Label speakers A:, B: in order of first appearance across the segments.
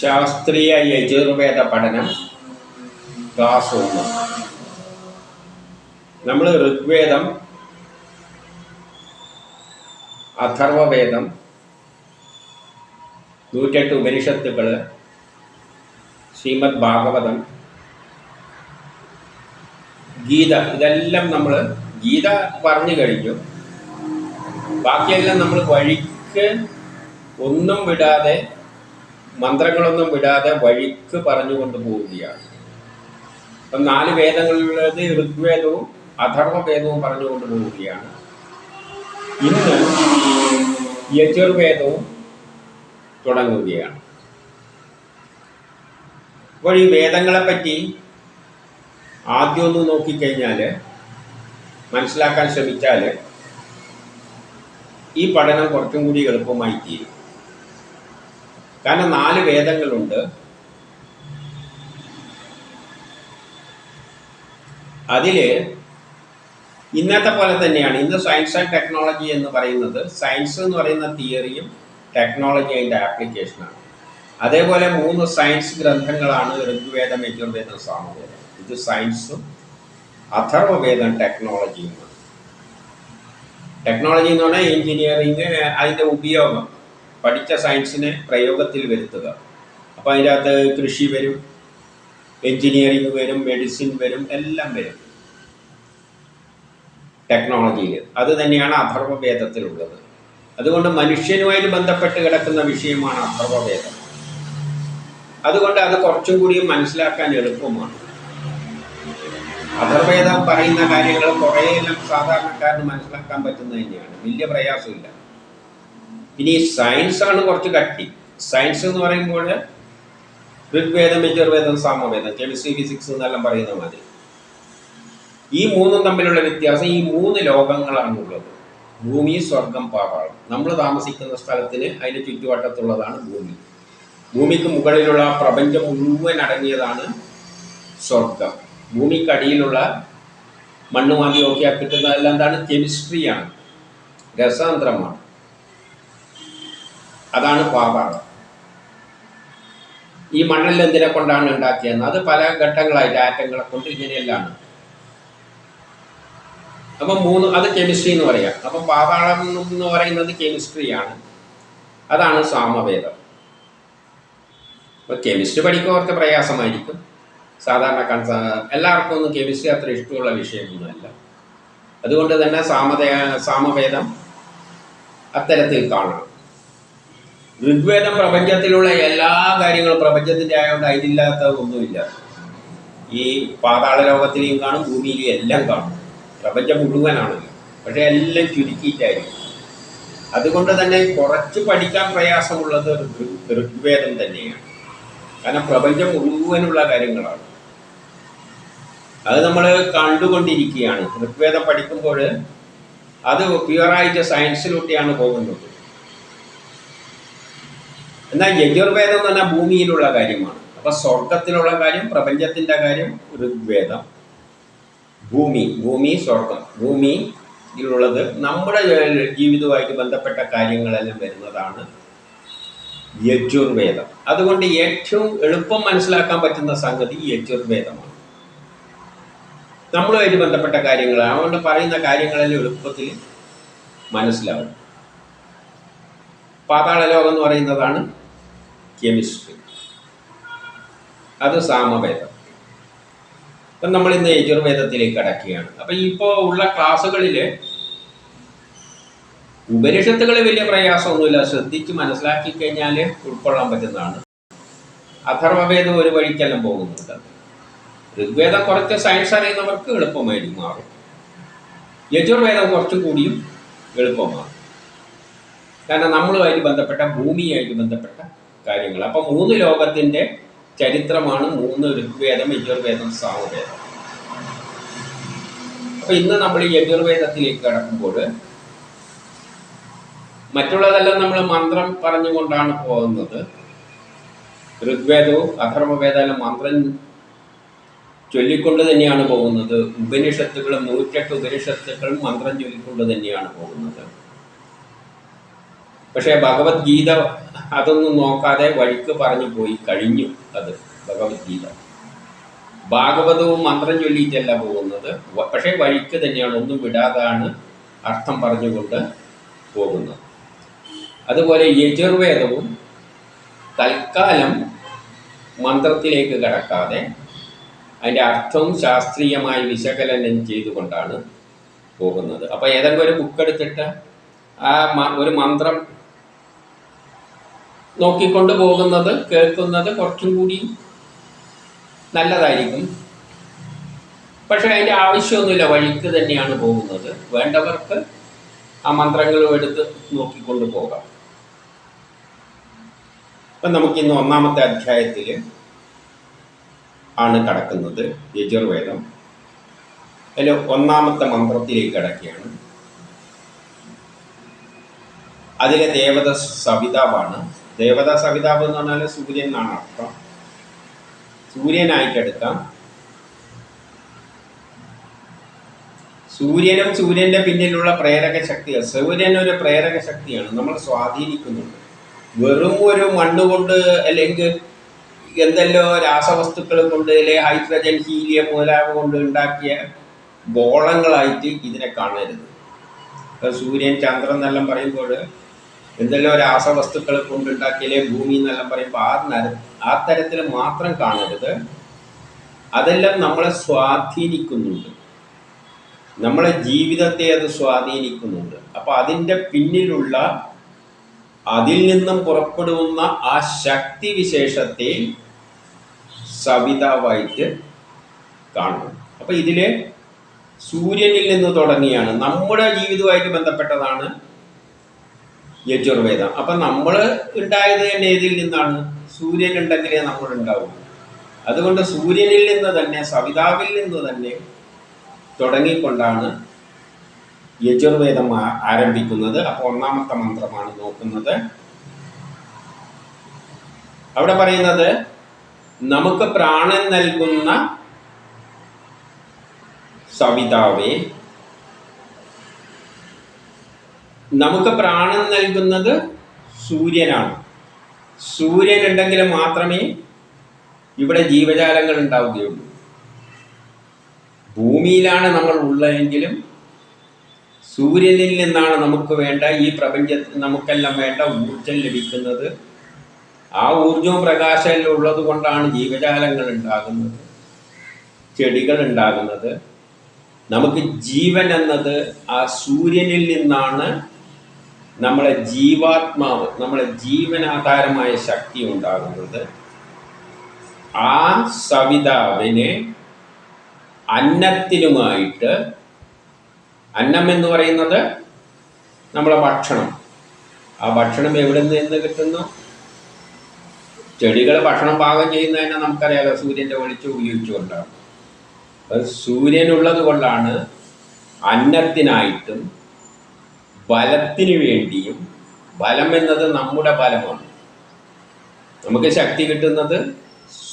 A: ശാസ്ത്രീയ യജുർവേദ പഠനം ക്ലാസ് ഒന്ന് നമ്മൾ ഋഗ്വേദം അഥർവവേദം നൂറ്റെട്ട് ഉപനിഷത്തുകൾ ശ്രീമദ് ഭാഗവതം ഗീത ഇതെല്ലാം നമ്മൾ ഗീത പറഞ്ഞു കഴിഞ്ഞു. ബാക്കിയെല്ലാം നമ്മൾ വഴിക്ക് ഒന്നും വിടാതെ മന്ത്രങ്ങളൊന്നും വിടാതെ വഴിക്ക് പറഞ്ഞുകൊണ്ട് പോവുകയാണ്. അപ്പം നാല് വേദങ്ങളിലുള്ളത് ഋഗ്വേദവും അഥർവവേദവും പറഞ്ഞുകൊണ്ട് പോവുകയാണ്. ഇന്ന് യജുർവേദവും തുടങ്ങുകയാണ്. അപ്പോൾ ഈ വേദങ്ങളെ പറ്റി ആദ്യം ഒന്ന് നോക്കിക്കഴിഞ്ഞാൽ മനസ്സിലാക്കാൻ ശ്രമിച്ചാൽ ഈ പഠനം കുറച്ചും കൂടി എളുപ്പമായി തീരും. കാരണം നാല് വേദങ്ങളുണ്ട്. അതിൽ ഇന്നത്തെ പോലെ തന്നെയാണ്. ഇന്ന് സയൻസ് ആൻഡ് ടെക്നോളജി എന്ന് പറയുന്നത് സയൻസ് എന്ന് പറയുന്ന തിയറിയും ടെക്നോളജി അതിന്റെ ആപ്ലിക്കേഷനാണ് അതേപോലെ മൂന്ന് സയൻസ് ഗ്രന്ഥങ്ങളാണ് ഋഗ്വേദം യജുർവേദം സാമവേദം. ഇത് സയൻസും അഥർവവേദം ടെക്നോളജിയുമാണ് ടെക്നോളജി എന്ന് പറഞ്ഞാൽ എഞ്ചിനീയറിങ് അതിന്റെ ഉപയോഗം. പഠിച്ച സയൻസിനെ പ്രയോഗത്തിൽ വരുത്തുക. അപ്പോൾ അതിനകത്ത് കൃഷി വരും എഞ്ചിനീയറിംഗ് വരും മെഡിസിൻ വരും എല്ലാം വരും. ടെക്നോളജിയിൽ. അത് തന്നെയാണ് അഥർവവേദത്തിലുള്ളത്. അതുകൊണ്ട് മനുഷ്യനുമായി ബന്ധപ്പെട്ട് കിടക്കുന്ന വിഷയമാണ് അഥർവവേദം. അതുകൊണ്ട് അത് കുറച്ചും കൂടി മനസ്സിലാക്കാൻ എളുപ്പമാണ്. അഥർവേദം പറയുന്ന കാര്യങ്ങൾ കുറേയെല്ലാം സാധാരണക്കാരന് മനസ്സിലാക്കാൻ പറ്റുന്നത് തന്നെയാണ്. വലിയ പ്രയാസമില്ല. ഇനി സയൻസ് ആണ് കുറച്ച് കട്ടി. സയൻസ് എന്ന് പറയുമ്പോൾ ഋഗ്വേദം യജുർവേദം സാമവേദം കെമിസ്ട്രി ഫിസിക്സ് എന്നെല്ലാം പറയുന്ന മാതിരി. ഈ മൂന്നും തമ്മിലുള്ള വ്യത്യാസം ഈ മൂന്ന് ലോകങ്ങളാണ് ഉള്ളത്. ഭൂമി സ്വർഗം പാപാളം നമ്മൾ താമസിക്കുന്ന സ്ഥലത്തിന് അതിന് ചുറ്റുവട്ടത്തുള്ളതാണ് ഭൂമി. ഭൂമിക്ക് മുകളിലുള്ള പ്രപഞ്ചം മുഴുവൻ അടങ്ങിയതാണ് സ്വർഗം. ഭൂമിക്കടിയിലുള്ള മണ്ണ് മാതിയൊക്കെ കിട്ടുന്നതെല്ലാം എന്താണ്? കെമിസ്ട്രിയാണ് രസാന്തരമാണ്. അതാണ് പാമ്പാണ്. ഈ മണ്ണിൽ എന്തിനെ കൊണ്ടാണ് ഉണ്ടാക്കിയെന്ന് അത് പല ഘട്ടങ്ങളായിട്ട് ആറ്റങ്ങളെ കൊണ്ട് ഇങ്ങനെയെല്ലാം. അപ്പം മൂന്ന് അത് കെമിസ്ട്രി എന്ന് പറയാം. അപ്പം പാതാളം എന്ന് പറയുന്നത് കെമിസ്ട്രിയാണ്. അതാണ് സാമവേദം. അപ്പം കെമിസ്ട്രി പഠിക്കുന്നവർക്ക് പ്രയാസമായിരിക്കും. സാധാരണ എല്ലാവർക്കും ഒന്നും കെമിസ്ട്രി അത്ര ഇഷ്ടമുള്ള വിഷയമൊന്നുമല്ല. അതുകൊണ്ട് തന്നെ സാമതേ സാമവേദം അത്തരത്തിൽ കാണണം. ഋഗ്വേദം പ്രപഞ്ചത്തിലുള്ള എല്ലാ കാര്യങ്ങളും പ്രപഞ്ചത്തിന്റെ ആയതുകൊണ്ട് അതിലില്ലാത്ത ഒന്നുമില്ല ഈ പാതാള ലോകത്തിലെയും കാണും ഭൂമിയിലെയും എല്ലാം കാണും. പ്രപഞ്ചം മുഴുവനാണല്ലോ പക്ഷേ എല്ലാം ചുരുക്കിയിട്ടായിരിക്കും. അതുകൊണ്ട് തന്നെ കുറച്ച് പഠിക്കാൻ പ്രയാസമുള്ളത് ഋഗ് ഋഗ്വേദം തന്നെയാണ്. കാരണം പ്രപഞ്ചം മുഴുവനുള്ള കാര്യങ്ങളാണ്. അത് നമ്മൾ കണ്ടുകൊണ്ടിരിക്കുകയാണ്. ഋഗ്വേദം പഠിക്കുമ്പോൾ അത് പ്യുവറായിട്ട് സയൻസിലൂടെയാണ് പോകുന്നത്. എന്നാൽ യജുർവേദം എന്ന് പറഞ്ഞാൽ ഭൂമിയിലുള്ള കാര്യമാണ്. അപ്പൊ സ്വർഗത്തിലുള്ള കാര്യം പ്രപഞ്ചത്തിന്റെ കാര്യം ഋഗ്വേദം. ഭൂമി ഭൂമി സ്വർഗം ഭൂമിയിലുള്ളത് നമ്മുടെ ജീവിതവുമായിട്ട് ബന്ധപ്പെട്ട കാര്യങ്ങളെല്ലാം വരുന്നതാണ് യജുർവേദം. അതുകൊണ്ട് ഏറ്റവും എളുപ്പം മനസ്സിലാക്കാൻ പറ്റുന്ന സംഗതി യജുർവേദമാണ്. നമ്മളുമായിട്ട് ബന്ധപ്പെട്ട കാര്യങ്ങളാണ് അതുകൊണ്ട് പറയുന്ന കാര്യങ്ങളെല്ലാം എളുപ്പത്തിൽ മനസ്സിലാവും. പാതാള ലോകം എന്ന് പറയുന്നതാണ് കെമിസ്ട്രി. അത് സാമവേദം. അപ്പം നമ്മൾ ഇന്ന് യജുർവേദത്തിലേക്ക് കടക്കുകയാണ്. അപ്പം ഇപ്പോൾ ഉള്ള ക്ലാസ്സുകളിൽ ഉപനിഷത്തുകൾ വലിയ പ്രയാസമൊന്നുമില്ല. ശ്രദ്ധിച്ച് മനസ്സിലാക്കി കഴിഞ്ഞാൽ ഉൾക്കൊള്ളാൻ പറ്റുന്നതാണ്. അഥർവവേദം ഒരു വഴിക്കെല്ലാം പോകുന്നുണ്ട്. ഋഗ്വേദം കുറച്ച് സയൻസ് അറിയുന്നവർക്ക് എളുപ്പമായി മാറും. യജുർവേദം കുറച്ചും കൂടിയും എളുപ്പമാകും കാരണം നമ്മളുമായിട്ട് ബന്ധപ്പെട്ട ഭൂമിയായിട്ട് ബന്ധപ്പെട്ട കാര്യങ്ങൾ. അപ്പം മൂന്ന് ലോകത്തിന്റെ ചരിത്രമാണ് മൂന്ന് ഋഗ്വേദം യജുർവേദം സാമവേദം. അപ്പം ഇന്ന് നമ്മൾ ഈ യജുർവേദത്തിലേക്ക് കടക്കുമ്പോൾ മറ്റുള്ളതെല്ലാം നമ്മൾ മന്ത്രം പറഞ്ഞുകൊണ്ടാണ് പോകുന്നത്. ഋഗ്വേദവും അഥർവവേദവും മന്ത്രം ചൊല്ലിക്കൊണ്ട് തന്നെയാണ് പോകുന്നത്. ഉപനിഷത്തുകളും നൂറ്റെട്ട് ഉപനിഷത്തുക്കളും മന്ത്രം ചൊല്ലിക്കൊണ്ട് തന്നെയാണ് പോകുന്നത്. പക്ഷേ ഭഗവത്ഗീത അതൊന്നും നോക്കാതെ വഴിക്ക് പറഞ്ഞു പോയി കഴിഞ്ഞു അത് ഭഗവത്ഗീത. ഭാഗവതവും മന്ത്രം ചൊല്ലിയിട്ടല്ല പോകുന്നത്. പക്ഷേ വഴിക്ക് തന്നെയാണ് ഒന്നും വിടാതാണ് അർത്ഥം പറഞ്ഞുകൊണ്ട് പോകുന്നത്. അതുപോലെ യജുർവേദവും തൽക്കാലം മന്ത്രത്തിലേക്ക് കടക്കാതെ അതിന്റെ അർത്ഥവും ശാസ്ത്രീയമായി വിശകലനം ചെയ്തുകൊണ്ടാണ് പോകുന്നത്. അപ്പോൾ ഏതെങ്കിലും ഒരു ബുക്ക് എടുത്തിട്ട് ആ ഒരു മന്ത്രം നോക്കിക്കൊണ്ട് പോകുന്നത് കേൾക്കുന്നത് കുറച്ചും കൂടി നല്ലതായിരിക്കും. പക്ഷെ അതിന്റെ ആവശ്യമൊന്നുമില്ല വഴിക്ക് തന്നെയാണ് പോകുന്നത്. വേണ്ടവർക്ക് ആ മന്ത്രങ്ങളും എടുത്ത് നോക്കിക്കൊണ്ട് പോകാം. അപ്പം നമുക്കിന്ന് ഒന്നാമത്തെ അധ്യായത്തിൽ ആണ് കടക്കുന്നത് യജുർവേദം. അതിൽ ഒന്നാമത്തെ മന്ത്രത്തിലേക്ക് കടക്കുകയാണ്. അതിലെ ദേവത സവിതാവാണ്. ദേവത സവിതാവ് എന്ന് പറഞ്ഞാൽ സൂര്യൻ എന്നാണ് അർത്ഥം. സൂര്യനായിട്ടെടുക്കാം സൂര്യനും സൂര്യന്റെ പിന്നിലുള്ള പ്രേരക ശക്തിയാണ് സൂര്യൻ ഒരു പ്രേരക ശക്തിയാണ്. നമ്മൾ സ്വാധീനിക്കുന്നുണ്ട്. വെറും ഒരു മണ്ണുകൊണ്ട് അല്ലെങ്കിൽ എന്തെല്ലോ രാസവസ്തുക്കൾ കൊണ്ട് അല്ലെ ഹൈഡ്രജൻ ഹീലിയം മുതലാവ് കൊണ്ട് ഉണ്ടാക്കിയ ഗോളങ്ങളായിട്ട് ഇതിനെ കാണരുത്. സൂര്യൻ ചന്ദ്രൻ എന്നെല്ലാം പറയുമ്പോൾ എന്തെല്ലോ രാസവസ്തുക്കൾ കൊണ്ടുണ്ടാക്കിയാലേ ഭൂമി എന്നെല്ലാം പറയുമ്പോൾ ആ നര ആ തരത്തിൽ മാത്രം കാണരുത്. അതെല്ലാം നമ്മളെ സ്വാധീനിക്കുന്നുണ്ട്. നമ്മളെ ജീവിതത്തെ അത് സ്വാധീനിക്കുന്നുണ്ട്. അപ്പോൾ അതിന്റെ പിന്നിലുള്ള അതിൽ നിന്നും പുറപ്പെടുന്ന ആ ശക്തി വിശേഷത്തെ സവിതാവായിട്ട് കാണണം അപ്പോൾ ഇതിൽ സൂര്യനിൽ നിന്ന് തുടങ്ങിയാണ്. നമ്മുടെ ജീവിതവുമായിട്ട് ബന്ധപ്പെട്ടതാണ് യജുർവേദം. അപ്പൊ നമ്മൾ ഉണ്ടായത് തന്നെ ഏതിൽ നിന്നാണ്? സൂര്യൻ ഉണ്ടെങ്കിലേ നമ്മൾ ഉണ്ടാവും അതുകൊണ്ട് സൂര്യനിൽ നിന്ന് തന്നെ സവിതാവിൽ നിന്ന് തന്നെ തുടങ്ങിക്കൊണ്ടാണ് യജുർവേദം ആരംഭിക്കുന്നത്. അപ്പോൾ ഒന്നാമത്തെ മന്ത്രമാണ് നോക്കുന്നത്. അവിടെ പറയുന്നത് നമുക്ക് പ്രാണൻ നൽകുന്ന സവിതാവേ നമുക്ക് പ്രാണൻ നൽകുന്നത് സൂര്യനാണ്. സൂര്യൻ ഉണ്ടെങ്കിൽ മാത്രമേ ഇവിടെ ജീവജാലങ്ങൾ ഉണ്ടാവുകയുള്ളൂ. ഭൂമിയിലാണ് നമ്മൾ ഉള്ളതെങ്കിലും സൂര്യനിൽ നിന്നാണ് നമുക്ക് വേണ്ട ഈ പ്രപഞ്ചത്തിൽ നമുക്കെല്ലാം വേണ്ട ഊർജം ലഭിക്കുന്നത്. ആ ഊർജവും പ്രകാശമെല്ലാം ഉള്ളത് കൊണ്ടാണ് ജീവജാലങ്ങൾ ഉണ്ടാകുന്നത് ചെടികൾ ഉണ്ടാകുന്നത്. നമുക്ക് ജീവൻ എന്നത് ആ സൂര്യനിൽ നിന്നാണ് നമ്മളെ ജീവാത്മാവ് നമ്മളെ ജീവനാധാരമായ ശക്തി ഉണ്ടാകുന്നത് ആ സവിതാവിനെ അന്നത്തിനുമായിട്ട് അന്നം എന്ന് പറയുന്നത് നമ്മളെ ഭക്ഷണം. ആ ഭക്ഷണം എവിടെ നിന്ന് കിട്ടുന്നു? ചെടികൾ ഭക്ഷണം പാകം ചെയ്യുന്നതിനെ നമുക്കറിയാലോ സൂര്യന്റെ വെളിച്ചം ഉപയോഗിച്ചുകൊണ്ടാണ്. സൂര്യനുള്ളത് കൊണ്ടാണ് അന്നത്തിനായിട്ടും ബലത്തിന് വേണ്ടിയും ബലം എന്നത് നമ്മുടെ ബലമാണ്. നമുക്ക് ശക്തി കിട്ടുന്നത്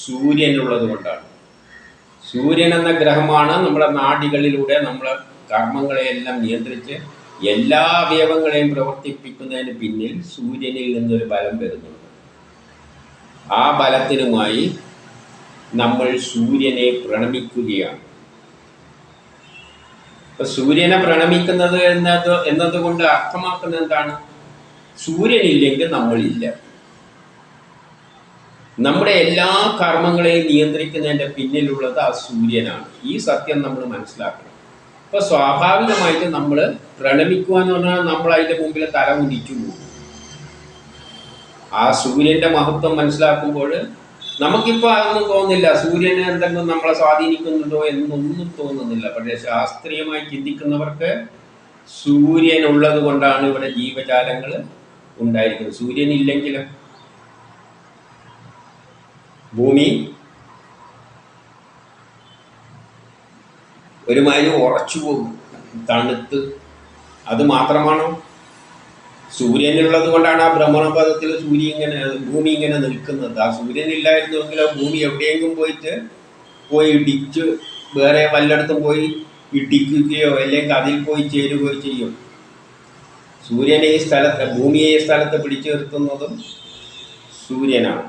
A: സൂര്യനുള്ളത് കൊണ്ടാണ്. സൂര്യൻ എന്ന ഗ്രഹമാണ് നമ്മുടെ നാടികളിലൂടെ നമ്മളെ കർമ്മങ്ങളെയെല്ലാം നിയന്ത്രിച്ച് എല്ലാ അവയവങ്ങളെയും പ്രവർത്തിപ്പിക്കുന്നതിന് പിന്നിൽ സൂര്യനിൽ നിന്നൊരു ബലം വരുന്നുണ്ട്. ആ ബലത്തിനുമായി നമ്മൾ സൂര്യനെ പ്രണമിക്കുകയാണ്. ഇപ്പൊ സൂര്യനെ പ്രണമിക്കുന്നത് എന്നത് എന്നതുകൊണ്ട് അർത്ഥമാക്കുന്നത് എന്താണ് സൂര്യനില്ലെങ്കിൽ നമ്മളില്ല. നമ്മുടെ എല്ലാ കർമ്മങ്ങളെയും നിയന്ത്രിക്കുന്നതിന്റെ പിന്നിലുള്ളത് ആ സൂര്യനാണ്. ഈ സത്യം നമ്മൾ മനസ്സിലാക്കണം. അപ്പോൾ സ്വാഭാവികമായിട്ട് നമ്മൾ പ്രണമിക്കുക എന്ന് പറഞ്ഞാൽ നമ്മൾ അതിന്റെ മുമ്പിൽ തല കുനിച്ചു പോകും. ആ സൂര്യന്റെ മഹത്വം മനസ്സിലാക്കുമ്പോൾ നമുക്കിപ്പോൾ അതൊന്നും തോന്നുന്നില്ല സൂര്യനെ എന്തെങ്കിലും നമ്മളെ സ്വാധീനിക്കുന്നുണ്ടോ എന്നൊന്നും തോന്നുന്നില്ല. പക്ഷേ ശാസ്ത്രീയമായി ചിന്തിക്കുന്നവർക്ക് സൂര്യൻ ഉള്ളത് കൊണ്ടാണ് ഇവിടെ ജീവജാലങ്ങൾ ഉണ്ടായിരിക്കുന്നത്. സൂര്യൻ ഇല്ലെങ്കിലും ഭൂമി ഒരുമാതിരി ഉറച്ചു പോകും. തണുത്ത്. അത് മാത്രമാണോ? സൂര്യനുള്ളത് കൊണ്ടാണ് ആ ഭ്രമണപഥത്തിൽ സൂര്യ ഇങ്ങനെ ഭൂമി ഇങ്ങനെ നിൽക്കുന്നത്. ആ സൂര്യൻ ഇല്ലായിരുന്നുവെങ്കിൽ ആ ഭൂമി എവിടെയെങ്കിലും പോയിട്ട് പോയി ഇടിച്ച് വേറെ വല്ലയിടത്തും പോയി ഇടിക്കുകയോ അല്ലെങ്കിൽ അതിൽ പോയി ചേരുകയോ ചെയ്യും. സൂര്യനെ ഈ സ്ഥലത്ത് ഭൂമിയെ ഈ സ്ഥലത്ത് പിടിച്ചു നിർത്തുന്നതും സൂര്യനാണ്.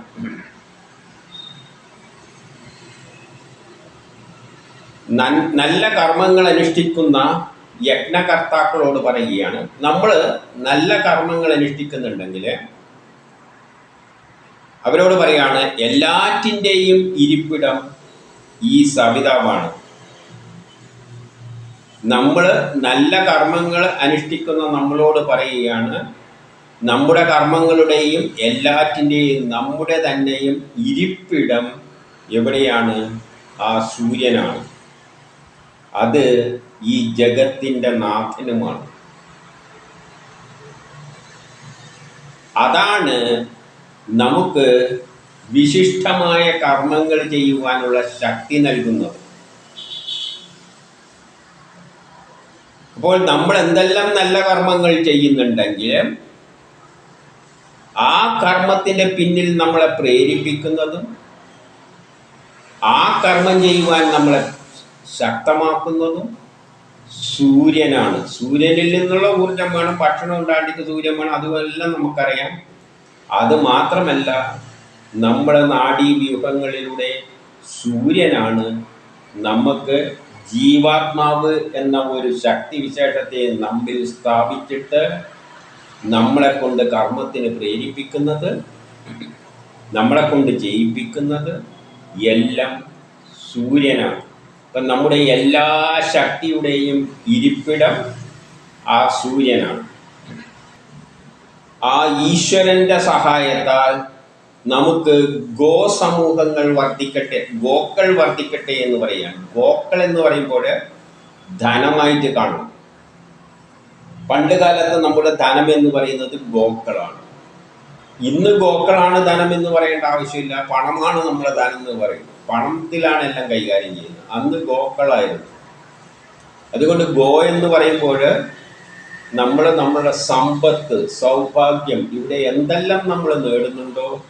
A: നല്ല കർമ്മങ്ങൾ അനുഷ്ഠിക്കുന്ന യജ്ഞകർത്താക്കളോട് പറയുകയാണ് നമ്മൾ നല്ല കർമ്മങ്ങൾ അനുഷ്ഠിക്കുന്നുണ്ടെങ്കിൽ അവരോട് പറയാണ് എല്ലാറ്റിന്റെയും ഇരിപ്പിടം ഈ സവിതാവാണ്. നമ്മൾ നല്ല കർമ്മങ്ങൾ അനുഷ്ഠിക്കുന്ന നമ്മളോട് പറയുകയാണ് നമ്മുടെ കർമ്മങ്ങളുടെയും എല്ലാറ്റിന്റെയും നമ്മുടെ തന്നെയും ഇരിപ്പിടം എവിടെയാണ്? ആ സൂര്യനാണ്. അത് ഈ ജഗത്തിന്റെ നാഥനുമാണ്. അതാണ് നമുക്ക് വിശിഷ്ടമായ കർമ്മങ്ങൾ ചെയ്യുവാനുള്ള ശക്തി നൽകുന്നത്. അപ്പോൾ നമ്മൾ എന്തെല്ലാം നല്ല കർമ്മങ്ങൾ ചെയ്യുന്നുണ്ടെങ്കിൽ ആ കർമ്മത്തിന്റെ പിന്നിൽ നമ്മളെ പ്രേരിപ്പിക്കുന്നതും ആ കർമ്മം ചെയ്യുവാൻ നമ്മളെ ശക്തമാക്കുന്നതും സൂര്യനാണ്. സൂര്യനിൽ നിന്നുള്ള ഊർജം വേണം ഭക്ഷണം ഉണ്ടാണ്ടിക്ക് സൂര്യൻ വേണം അതുമെല്ലാം നമുക്കറിയാം. അത് മാത്രമല്ല നമ്മുടെ നാഡീവ്യൂഹങ്ങളിലൂടെ സൂര്യനാണ് നമുക്ക് ജീവാത്മാവ് എന്ന ഒരു ശക്തി വിശേഷത്തെ നമ്മിൽ സ്ഥാപിച്ചിട്ട് നമ്മളെ കൊണ്ട് കർമ്മത്തിന് പ്രേരിപ്പിക്കുന്നത് നമ്മളെ കൊണ്ട് ചെയ്യിപ്പിക്കുന്നത് എല്ലാം സൂര്യനാണ്. അപ്പം നമ്മുടെ എല്ലാ ശക്തിയുടെയും ഇരിപ്പിടം ആ സൂര്യനാണ്. ആ ഈശ്വരന്റെ സഹായത്താൽ നമുക്ക് ഗോ സമൂഹങ്ങൾ വർദ്ധിക്കട്ടെ ഗോക്കൾ വർദ്ധിക്കട്ടെ എന്ന് പറയാം. ഗോക്കൾ എന്ന് പറയുമ്പോൾ ധനമായിട്ട് കാണും. പണ്ട് കാലത്ത് നമ്മുടെ ധനം എന്ന് പറയുന്നത് ഗോക്കളാണ്. ഇന്ന് ഗോക്കളാണ് ധനം എന്ന് പറയേണ്ട ആവശ്യമില്ല പണമാണ് നമ്മുടെ ധനം എന്ന് പറയുന്നത്. പണത്തിലാണ് എല്ലാം കൈകാര്യം ചെയ്യുന്നത്. അന്ന് ഗോക്കളായിരുന്നു. അതുകൊണ്ട് ഗോ എന്ന് പറയുമ്പോൾ നമ്മൾ നമ്മുടെ സമ്പത്ത് സൗഭാഗ്യം ഇവിടെ എന്തെല്ലാം നമ്മൾ നേടുന്നുണ്ടോ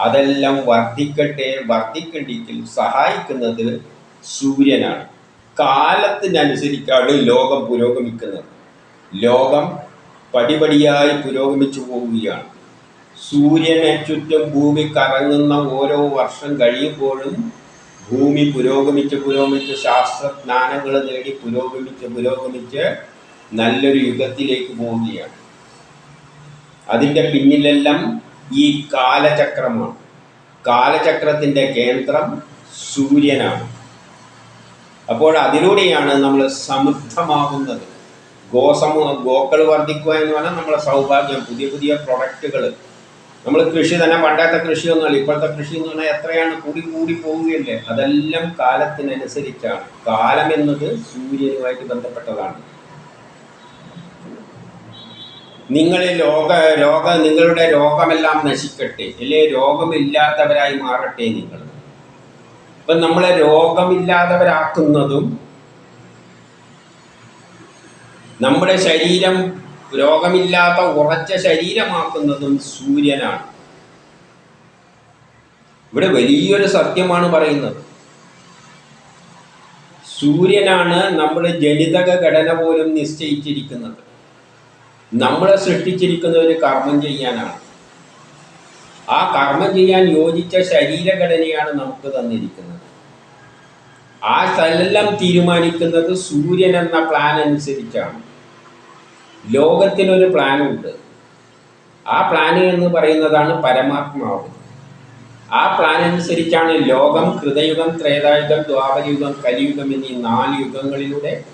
A: അതെല്ലാം വർദ്ധിക്കട്ടെ വർദ്ധിക്കണ്ടെങ്കിൽ സഹായിക്കുന്നത് സൂര്യനാണ്. കാലത്തിനനുസരിച്ചാണ് ലോകം പുരോഗമിക്കുന്നത്. ലോകം പടിപടിയായി പുരോഗമിച്ചു പോവുകയാണ്. സൂര്യനെ ചുറ്റും ഭൂമി കറങ്ങുന്ന ഓരോ വർഷം കഴിയുമ്പോഴും ഭൂമി പുരോഗമിച്ച് പുരോഗമിച്ച് ശാസ്ത്രജ്ഞാനങ്ങൾ നേടി പുരോഗമിച്ച് പുരോഗമിച്ച് നല്ലൊരു യുഗത്തിലേക്ക് പോവുകയാണ്. അതിന്റെ പിന്നിലെല്ലാം ഈ കാലചക്രമാണ്. കാലചക്രത്തിന്റെ കേന്ദ്രം സൂര്യനാണ്. അപ്പോൾ അതിലൂടെയാണ് നമ്മൾ സമൃദ്ധമാകുന്നത്. ഗോസമൂഹ ഗോക്കൾ വർദ്ധിക്കുക എന്ന് പറഞ്ഞാൽ നമ്മളെ സൗഭാഗ്യം പുതിയ പുതിയ പ്രൊഡക്റ്റുകൾ നമ്മൾ കൃഷി തന്നെ പണ്ടത്തെ കൃഷിയൊന്നുമല്ല ഇപ്പോഴത്തെ കൃഷി എന്ന് പറഞ്ഞാൽ എത്രയാണ് കൂടി കൂടി പോവുകയല്ലേ? അതെല്ലാം കാലത്തിനനുസരിച്ചാണ്. കാലം എന്നത് സൂര്യനുമായിട്ട് ബന്ധപ്പെട്ടതാണ്. നിങ്ങളെ ലോക ലോക നിങ്ങളുടെ രോഗമെല്ലാം നശിക്കട്ടെ. അല്ലെ? രോഗമില്ലാത്തവരായി മാറട്ടെ നിങ്ങൾ. ഇപ്പം നമ്മളെ രോഗമില്ലാത്തവരാക്കുന്നതും നമ്മുടെ ശരീരം രോഗമില്ലാത്ത ഉറച്ച ശരീരമാക്കുന്നതും സൂര്യനാണ്. ഇവിടെ വലിയൊരു സത്യമാണ് പറയുന്നത്. സൂര്യനാണ് നമ്മൾ ജനിതക ഘടന പോലും നിശ്ചയിച്ചിരിക്കുന്നത്. നമ്മളെ സൃഷ്ടിച്ചിരിക്കുന്ന ഒരു കർമ്മം ചെയ്യാനാണ്. ആ കർമ്മം ചെയ്യാൻ യോജിച്ച ശരീരഘടനയാണ് നമുക്ക് തന്നിരിക്കുന്നത്. ആ സ്ഥലം തീരുമാനിക്കുന്നത് സൂര്യൻ എന്ന പ്ലാൻ അനുസരിച്ചാണ്. ലോകത്തിനൊരു പ്ലാനുണ്ട്. ആ പ്ലാന് എന്ന് പറയുന്നതാണ് പരമാത്മാവ്. ആ പ്ലാൻ അനുസരിച്ചാണ് ലോകം കൃതയുഗം ത്രേതായുഗം ദ്വാപരയുഗം കലിയുഗം എന്നീ നാല് യുഗങ്ങളിലൂടെ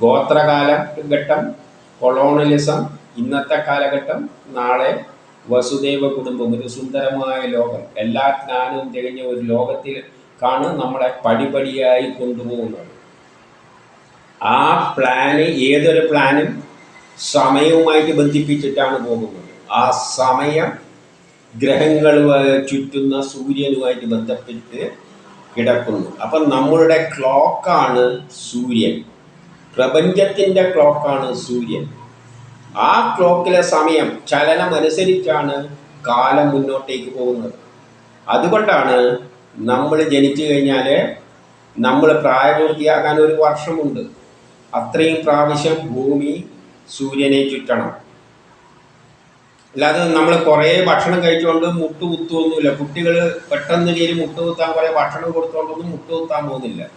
A: ഗോത്രകാല ഘട്ടം കൊളോണലിസം ഇന്നത്തെ കാലഘട്ടം നാളെ വസുദേവ കുടുംബം. ഒരു സുന്ദരമായ ലോകം. എല്ലാ ജ്ഞാനവും തികഞ്ഞ ഒരു ലോകത്തിൽ കാണ് നമ്മളെ പടിപടിയായി കൊണ്ടുപോകുന്നത്. ആ പ്ലാന് ഏതൊരു പ്ലാനും സമയവുമായിട്ട് ബന്ധിപ്പിച്ചിട്ടാണ് പോകുന്നത്. ആ സമയം ഗ്രഹങ്ങൾ ചുറ്റുന്ന സൂര്യനുമായിട്ട് ബന്ധപ്പെട്ട് കിടക്കുന്നു. അപ്പം നമ്മളുടെ ക്ലോക്കാണ് സൂര്യൻ. പ്രപഞ്ചത്തിന്റെ ക്ലോക്കാണ് സൂര്യൻ. ആ ക്ലോക്കിലെ സമയം ചലനം അനുസരിച്ചാണ് കാലം മുന്നോട്ടേക്ക് പോകുന്നത്. അതുകൊണ്ടാണ് നമ്മൾ ജനിച്ചു കഴിഞ്ഞാൽ നമ്മൾ പ്രായപൂർത്തിയാകാൻ ഒരു വർഷമുണ്ട്. അത്രയും പ്രാവശ്യം ഭൂമി സൂര്യനെ ചുറ്റണം. അല്ലാതെ നമ്മൾ കുറേ ഭക്ഷണം കഴിച്ചുകൊണ്ട് മുട്ട് കുത്തുമൊന്നുമില്ല കുട്ടികൾ പെട്ടെന്ന് കയറി മുട്ട് കുത്താൻ കുറേ ഭക്ഷണം കൊടുത്തോണ്ടൊന്നും മുട്ട് കുത്താൻ പോകുന്നില്ല.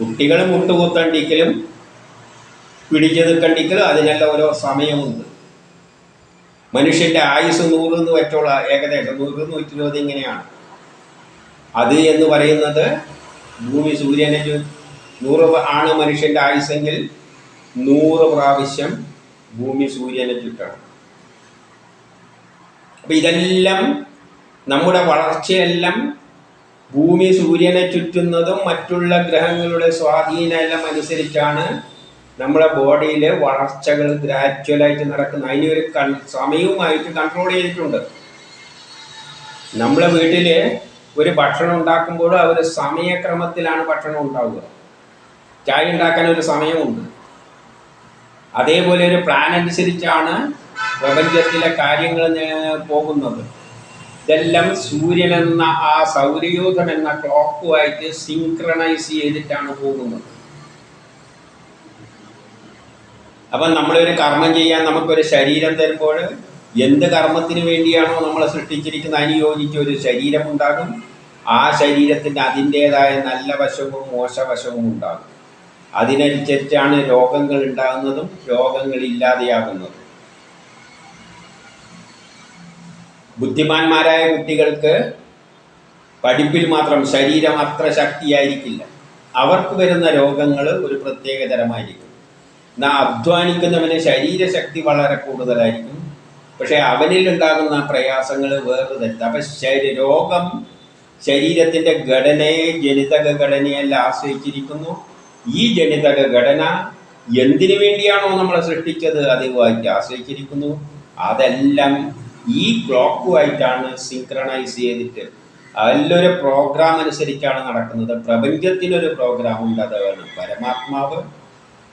A: കുട്ടികൾ മുട്ട് കുത്തണ്ടിക്കലും പിടിച്ചു നിൽക്കണ്ടിക്കലും അതിനെല്ലാം ഓരോ സമയമുണ്ട്. മനുഷ്യന്റെ ആയുസ് നൂറ് എന്ന് വെച്ചോള. ഏകദേശം നൂറ് നൂറ്റി ഇരുപത് ഇങ്ങനെയാണ്. അത് എന്ന് പറയുന്നത് ഭൂമി സൂര്യനെ നൂറ് ആണ് മനുഷ്യന്റെ ആയുസ്സെങ്കിൽ നൂറ് പ്രാവശ്യം ഭൂമി സൂര്യനെ ചുറ്റണം. അപ്പൊ ഇതെല്ലാം നമ്മുടെ വളർച്ചയെല്ലാം ഭൂമി സൂര്യനെ ചുറ്റുന്നതും മറ്റുള്ള ഗ്രഹങ്ങളുടെ സ്വാധീനമെല്ലാം അനുസരിച്ചാണ് നമ്മുടെ ബോഡിയിലെ വളർച്ചകൾ ഗ്രാജ്വലായിട്ട് നടക്കുന്നത്. അതിനൊരു കൺ സമയവുമായിട്ട് കൺട്രോൾ ചെയ്തിട്ടുണ്ട്. നമ്മളെ വീട്ടിൽ ഒരു ഭക്ഷണം ഉണ്ടാക്കുമ്പോൾ അവർ സമയക്രമത്തിലാണ് ഭക്ഷണം ഉണ്ടാവുക. ചായ ഉണ്ടാക്കാൻ ഒരു സമയമുണ്ട്. അതേപോലെ ഒരു പ്ലാൻ അനുസരിച്ചാണ് പ്രപഞ്ചത്തിലെ കാര്യങ്ങൾ പോകുന്നത്. ഇതെല്ലാം സൂര്യൻ എന്ന ആ സൗരയൂഥം എന്ന ക്ലോക്കുമായിട്ട് സിങ്ക്രണൈസ് ചെയ്തിട്ടാണ് പോകുന്നത്. അപ്പം നമ്മളൊരു കർമ്മം ചെയ്യാൻ നമുക്കൊരു ശരീരം തരുമ്പോൾ എന്ത് കർമ്മത്തിന് വേണ്ടിയാണോ നമ്മളെ സൃഷ്ടിച്ചിരിക്കുന്ന അനുയോജിച്ച യോജിച്ച ഒരു ശരീരം ഉണ്ടാകും ആ ശരീരത്തിന് അതിന്റേതായ നല്ല വശവും മോശവശവും ഉണ്ടാകും. അതിനനുസരിച്ചാണ് രോഗങ്ങൾ ഉണ്ടാകുന്നതും രോഗങ്ങൾ ഇല്ലാതെയാകുന്നതും. ബുദ്ധിമാന്മാരായ കുട്ടികൾക്ക് പഠിപ്പിൽ മാത്രം ശരീരം അത്ര ശക്തിയായിരിക്കില്ല. അവർക്ക് വരുന്ന രോഗങ്ങൾ ഒരു പ്രത്യേക തരമായിരിക്കും എന്നാൽ അധ്വാനിക്കുന്നവന് ശരീരശക്തി വളരെ കൂടുതലായിരിക്കും. പക്ഷേ അവനിൽ ഉണ്ടാകുന്ന പ്രയാസങ്ങൾ വേറെ തെറ്റ് അപ്പം ശരീ രോഗം ശരീരത്തിന്റെ ഘടനയെ ജനിതക ഘടനയെല്ലാം ആശ്രയിച്ചിരിക്കുന്നു. ഈ ജനിതക ഘടന എന്തിനു വേണ്ടിയാണോ നമ്മളെ സൃഷ്ടിച്ചത്? അതുമായിട്ട് ആശ്രയിച്ചിരിക്കുന്നു. അതെല്ലാം ഈ ക്ലോക്കുമായിട്ടാണ് സിങ്ക്രണൈസ് ചെയ്തിട്ട് അതിലൊരു പ്രോഗ്രാം അനുസരിച്ചാണ് നടക്കുന്നത്. പ്രപഞ്ചത്തിനൊരു പ്രോഗ്രാം ഉണ്ട്. അതാണ് പരമാത്മാവ്.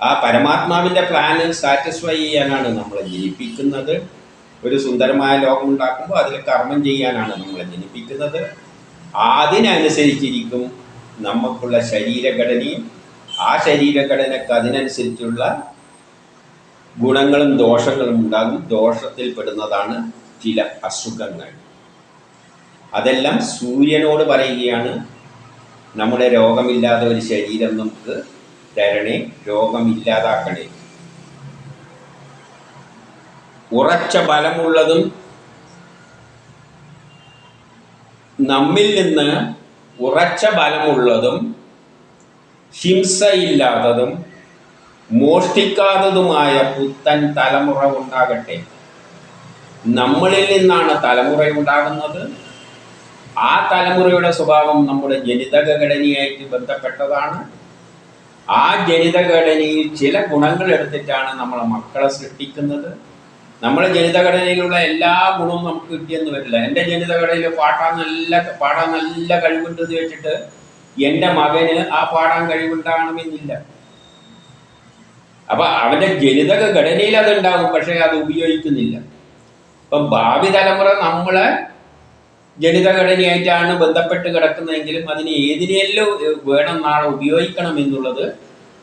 A: ആ പരമാത്മാവിന്റെ പ്ലാന് സാറ്റിസ്ഫൈ ചെയ്യാനാണ് നമ്മളെ ജനിപ്പിക്കുന്നത്. ഒരു സുന്ദരമായ ലോകം ഉണ്ടാക്കുമ്പോൾ അതിൽ കർമ്മം ചെയ്യാനാണ് നമ്മളെ ജനിപ്പിക്കുന്നത്. അതിനനുസരിച്ചിരിക്കും നമുക്കുള്ള ശരീരഘടനയും ആ ശരീരഘടനക്ക് അതിനനുസരിച്ചുള്ള ഗുണങ്ങളും ദോഷങ്ങളും ഉണ്ടാകും. ദോഷത്തിൽ പെടുന്നതാണ് ചില അസുഖങ്ങൾ. അതെല്ലാം സൂര്യനോട് പറയുകയാണ്. നമ്മുടെ രോഗമില്ലാതെ ഒരു ശരീരം നമുക്ക് തരണേ രോഗമില്ലാതാക്കണേ. ഉറച്ച ബലമുള്ളതും നമ്മിൽ നിന്ന് ഉറച്ച ബലമുള്ളതും ഹിംസയില്ലാത്തതും മോഷ്ടിക്കാത്തതുമായ പുത്തൻ തലമുറ ഉണ്ടാകട്ടെ നമ്മളിൽ നിന്നാണ് തലമുറ ഉണ്ടാകുന്നത് ആ തലമുറയുടെ സ്വഭാവം നമ്മുടെ ജനിതക ഘടനയായിട്ട് ബന്ധപ്പെട്ടതാണ്. ആ ജനിതഘടനയിൽ ചില ഗുണങ്ങൾ എടുത്തിട്ടാണ് നമ്മളെ മക്കളെ സൃഷ്ടിക്കുന്നത്. നമ്മളെ ജനിതഘടനയിലുള്ള എല്ലാ ഗുണവും നമുക്ക് കിട്ടിയെന്ന് വരില്ല. എന്റെ ജനിതഘടനയിൽ പാട്ടാൻ നല്ല പാടാൻ നല്ല കഴിവുണ്ടെന്ന് വെച്ചിട്ട് എന്റെ മകന് ആ പാടാൻ കഴിവുണ്ടാകണമെന്നില്ല. അപ്പൊ അവന്റെ ജനിതക ഘടനയിൽ അത് ഉണ്ടാകും പക്ഷേ അത് ഉപയോഗിക്കുന്നില്ല. അപ്പൊ ഭാവി തലമുറ നമ്മളെ ജനിതഘടനയായിട്ടാണ് ബന്ധപ്പെട്ട് കിടക്കുന്നതെങ്കിലും അതിന് ഏതിനെല്ലാം വേണം നാളെ ഉപയോഗിക്കണം എന്നുള്ളത്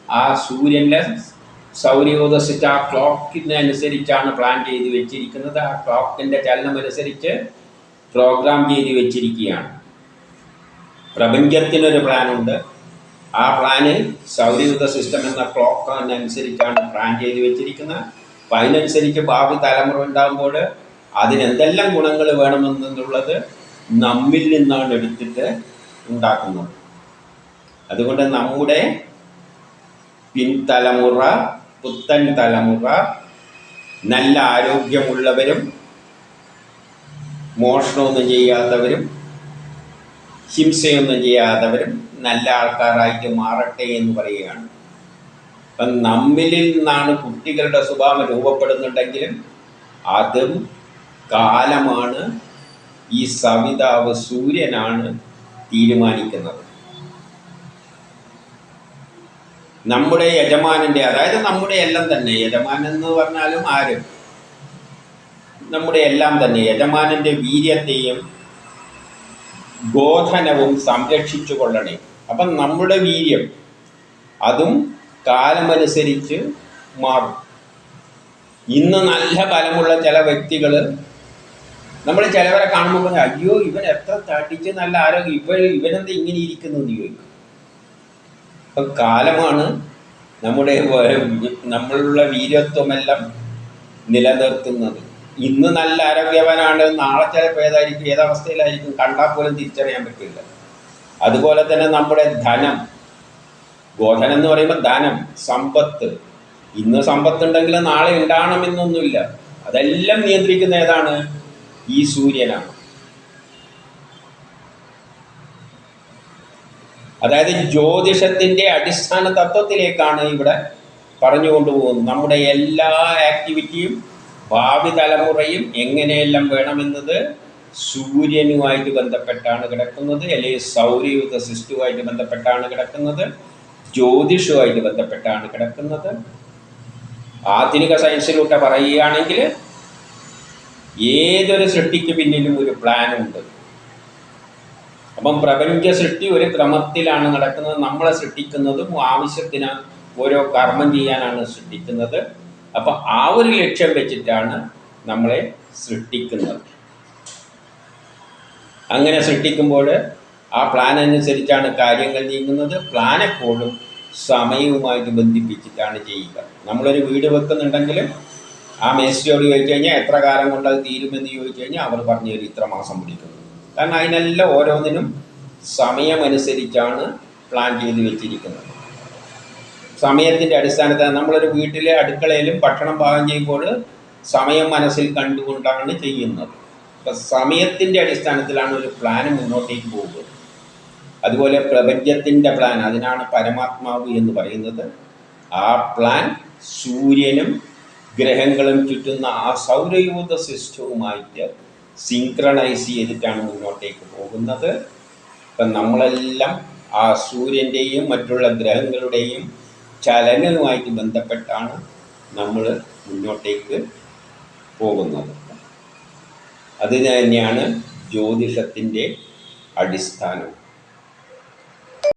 A: ആ സൂര്യന്റെ സൗരയോദസിച്ച് ആ ക്ലോക്കിന് അനുസരിച്ചാണ് പ്ലാൻ ചെയ്ത് വെച്ചിരിക്കുന്നത്. ആ ക്ലോക്കിന്റെ ചലനം അനുസരിച്ച് പ്രോഗ്രാം ചെയ്ത് വെച്ചിരിക്കുകയാണ്. പ്രപഞ്ചത്തിനൊരു പ്ലാനുണ്ട്. ആ പ്ലാന് സൗരയുധ സിസ്റ്റം എന്ന ക്ലോക്ക് അനുസരിച്ചാണ് പ്ലാൻ ചെയ്ത് വെച്ചിരിക്കുന്നത്. അപ്പം അതിനനുസരിച്ച് ഭാവി തലമുറ ഉണ്ടാകുമ്പോൾ അതിനെന്തെല്ലാം ഗുണങ്ങൾ വേണമെന്നുള്ളത് നമ്മിൽ നിന്നാണ് എടുത്തിട്ട് ഉണ്ടാക്കുന്നത്. അതുകൊണ്ട് നമ്മുടെ പിൻതലമുറ പുത്തൻ തലമുറ നല്ല ആരോഗ്യമുള്ളവരും മോഷണമൊന്നും ചെയ്യാത്തവരും ഹിംസയൊന്നും ചെയ്യാത്തവരും നല്ല ആൾക്കാരായിട്ട് മാറട്ടെ എന്ന് പറയുകയാണ്. അപ്പം നമ്മളിൽ നിന്നാണ് കുട്ടികളുടെ സ്വഭാവം രൂപപ്പെടുന്നുണ്ടെങ്കിലും അതും കാലമാണ് ഈ സവിതാവ് സൂര്യനാണ് തീരുമാനിക്കുന്നത്. നമ്മുടെ യജമാനന്റെ അതായത് നമ്മുടെ എല്ലാം തന്നെ യജമാനൻ എന്ന് പറഞ്ഞാലും ആരും? നമ്മുടെ എല്ലാം തന്നെ യജമാനന്റെ വീര്യത്തെയും ബോധനവും സംരക്ഷിച്ചു കൊള്ളണേ അപ്പം നമ്മുടെ വീര്യം അതും കാലമനുസരിച്ച് മാറും. ഇന്ന് നല്ല ബലമുള്ള ചില വ്യക്തികൾ നമ്മൾ ചിലവരെ കാണുമ്പോൾ പറഞ്ഞാൽ അയ്യോ ഇവൻ എത്ര തടിച്ച് നല്ല ആരോഗ്യം ഇവൻ ഇവനെന്താ ഇങ്ങനെ ഇരിക്കുന്നു? എന്ന് ചോദിക്കും. അപ്പം കാലമാണ് നമ്മുടെ നമ്മളുള്ള വീരത്വമെല്ലാം നിലനിർത്തുന്നത്. ഇന്ന് നല്ല ആരോഗ്യവാനാണ് നാളെ ചിലപ്പോൾ ഏതായിരിക്കും ഏതവസ്ഥയിലായിരിക്കും കണ്ടാൽ പോലും തിരിച്ചറിയാൻ പറ്റില്ല. അതുപോലെ തന്നെ നമ്മുടെ ധനം. ഗോധനം എന്ന് പറയുമ്പോൾ ധനം സമ്പത്ത്. ഇന്ന് സമ്പത്തുണ്ടെങ്കിൽ നാളെ ഉണ്ടാകണമെന്നൊന്നുമില്ല. അതെല്ലാം നിയന്ത്രിക്കുന്ന ഏതാണ്? ഈ സൂര്യനാണ്. അതായത് ജ്യോതിഷത്തിന്റെ അടിസ്ഥാന തത്വത്തിലേക്കാണ് ഇവിടെ പറഞ്ഞു കൊണ്ടുപോകുന്നത് നമ്മുടെ എല്ലാ ആക്ടിവിറ്റിയും ഭാവി തലമുറയും എങ്ങനെയെല്ലാം വേണമെന്നത് സൂര്യനുമായിട്ട് ബന്ധപ്പെട്ടാണ് കിടക്കുന്നത് അല്ലെങ്കിൽ സൗരയൂഥ സിസ്റ്റുമായിട്ട് ബന്ധപ്പെട്ടാണ് കിടക്കുന്നത് ജ്യോതിഷവുമായിട്ട് ബന്ധപ്പെട്ടാണ് കിടക്കുന്നത്. ആധുനിക സയൻസിലൂടെ പറയുകയാണെങ്കിൽ ഏതൊരു സൃഷ്ടിക്ക് പിന്നിലും ഒരു പ്ലാൻ ഉണ്ട്. അപ്പം പ്രപഞ്ച സൃഷ്ടി ഒരു ക്രമത്തിലാണ് നടക്കുന്നത്. നമ്മളെ സൃഷ്ടിക്കുന്നതും ആവശ്യത്തിന് ഓരോ കർമ്മം ചെയ്യാനാണ് സൃഷ്ടിക്കുന്നത്. അപ്പം ആ ഒരു ലക്ഷ്യം വെച്ചിട്ടാണ് നമ്മളെ സൃഷ്ടിക്കുന്നത്. അങ്ങനെ സൃഷ്ടിക്കുമ്പോൾ ആ പ്ലാൻ അനുസരിച്ചാണ് കാര്യങ്ങൾ നീങ്ങുന്നത്. പ്ലാൻ എപ്പോഴും സമയവുമായിട്ട് ബന്ധിപ്പിച്ചിട്ടാണ് ചെയ്യുക. നമ്മളൊരു വീട് വെക്കുന്നുണ്ടെങ്കിൽ ആ മേസ്റ്റിയോട് ചോദിച്ചു കഴിഞ്ഞാൽ എത്ര കാലം കൊണ്ട് അത് തീരുമെന്ന് ചോദിച്ചു കഴിഞ്ഞാൽ അവർ പറഞ്ഞു തരും ഇത്ര മാസം പിടിക്കും കാരണം അതിനെല്ലാം ഓരോന്നിനും സമയമനുസരിച്ചാണ് പ്ലാൻ ചെയ്ത് വെച്ചിരിക്കുന്നത്. സമയത്തിന്റെ അടിസ്ഥാനത്തിൽ നമ്മളൊരു വീട്ടിലെ അടുക്കളയിലും ഭക്ഷണം പാകം ചെയ്യുമ്പോൾ സമയം മനസ്സിൽ കണ്ടുകൊണ്ടാണ് ചെയ്യുന്നത്. അപ്പം സമയത്തിന്റെ അടിസ്ഥാനത്തിലാണ് ഒരു പ്ലാൻ മുന്നോട്ടേക്ക് പോകുന്നത്. അതുപോലെ പ്രപഞ്ചത്തിന്റെ പ്ലാൻ അതിനാണ് പരമാത്മാവ് എന്ന് പറയുന്നത്. ആ പ്ലാൻ സൂര്യനും ഗ്രഹങ്ങളും ചുറ്റുന്ന ആ സൗരയൂഥ സിസ്റ്റവുമായിട്ട് സിങ്ക്രണൈസ് ചെയ്തിട്ടാണ് മുന്നോട്ടേക്ക് പോകുന്നത്. ഇപ്പം നമ്മളെല്ലാം ആ സൂര്യന്റെയും മറ്റുള്ള ഗ്രഹങ്ങളുടെയും ചലനവുമായിട്ട് ബന്ധപ്പെട്ടാണ് നമ്മൾ മുന്നോട്ടേക്ക് പോകുന്നത്. അത് തന്നെയാണ് ജ്യോതിഷത്തിന്റെ അടിസ്ഥാനം.